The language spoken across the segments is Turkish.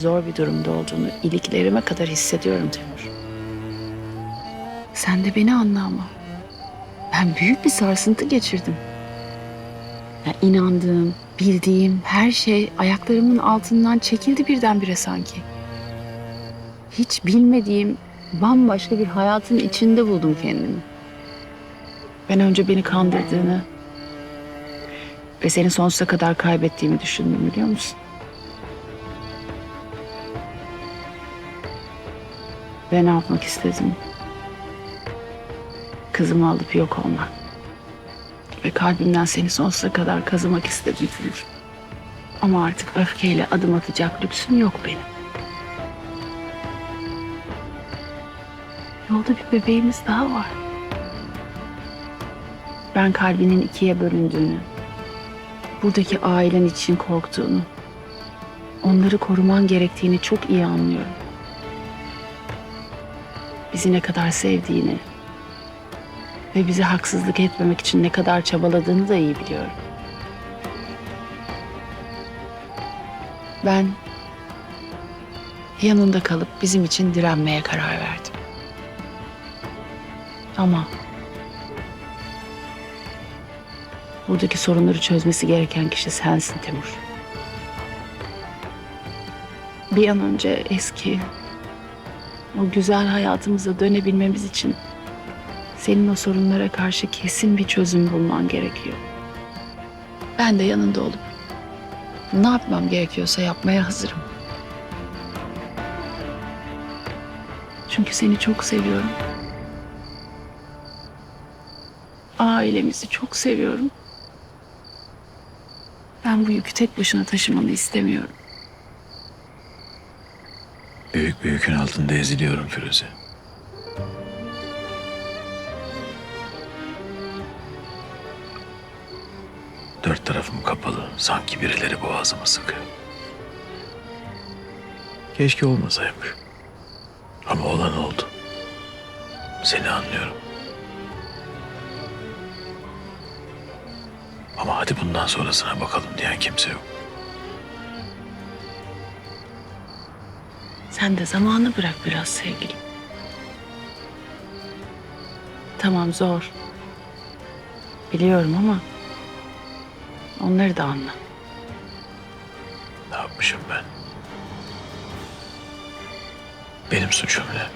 zor bir durumda olduğunu iliklerime kadar hissediyorum Timur. Sen de beni anla ama. Ben büyük bir sarsıntı geçirdim. Ya inandığım, bildiğim her şey ayaklarımın altından çekildi birdenbire sanki. Hiç bilmediğim bambaşka bir hayatın içinde buldum kendimi. Ben önce beni kandırdığını ve seni sonsuza kadar kaybettiğimi düşündüm biliyor musun? Ve ne yapmak istedim? Kızımı alıp yok olmak. Ve kalbimden seni sonsuza kadar kazımak istedim. Ama artık öfkeyle adım atacak lüksüm yok benim. Yolda bir bebeğimiz daha var. Ben kalbinin ikiye bölündüğünü, buradaki ailen için korktuğunu, onları koruman gerektiğini çok iyi anlıyorum. Bizi ne kadar sevdiğini ve bize haksızlık etmemek için ne kadar çabaladığını da iyi biliyorum. Ben yanında kalıp bizim için direnmeye karar verdim. Ama buradaki sorunları çözmesi gereken kişi sensin Timur. Bir an önce eski o güzel hayatımıza dönebilmemiz için senin o sorunlara karşı kesin bir çözüm bulman gerekiyor. Ben de yanında olup ne yapmam gerekiyorsa yapmaya hazırım. Çünkü seni çok seviyorum. Ailemizi çok seviyorum. Ben bu yükü tek başına taşımanı istemiyorum. Büyük bir yükün altında eziliyorum Firuze. Dört tarafım kapalı. Sanki birileri boğazımı sıkıyor. Keşke olmasaymış. Ama olan oldu. Seni anlıyorum. Ama hadi bundan sonrasına bakalım diyen kimse yok. Sen de zamanı bırak biraz sevgilim. Tamam zor. Biliyorum ama onları da anla. Ne yapmışım ben? Benim suçum ne?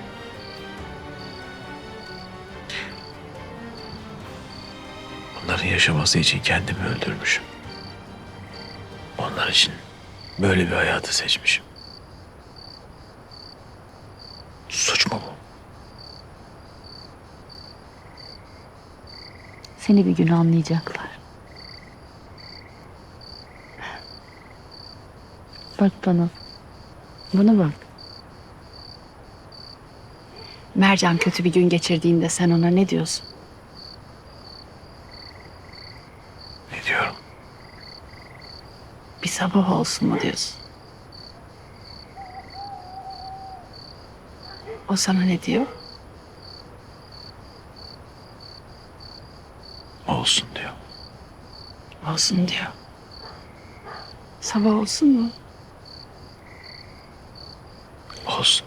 Onların yaşaması için kendimi öldürmüşüm. Onlar için böyle bir hayatı seçmişim. Suç mu bu? Seni bir gün anlayacaklar. Bak bana. Buna bak. Mercan kötü bir gün geçirdiğinde sen ona ne diyorsun? Ne diyorum? Bir sabah olsun mu diyorsun? O sana ne diyor? Olsun diyor. Olsun diyor. Sabah olsun mu? Olsun.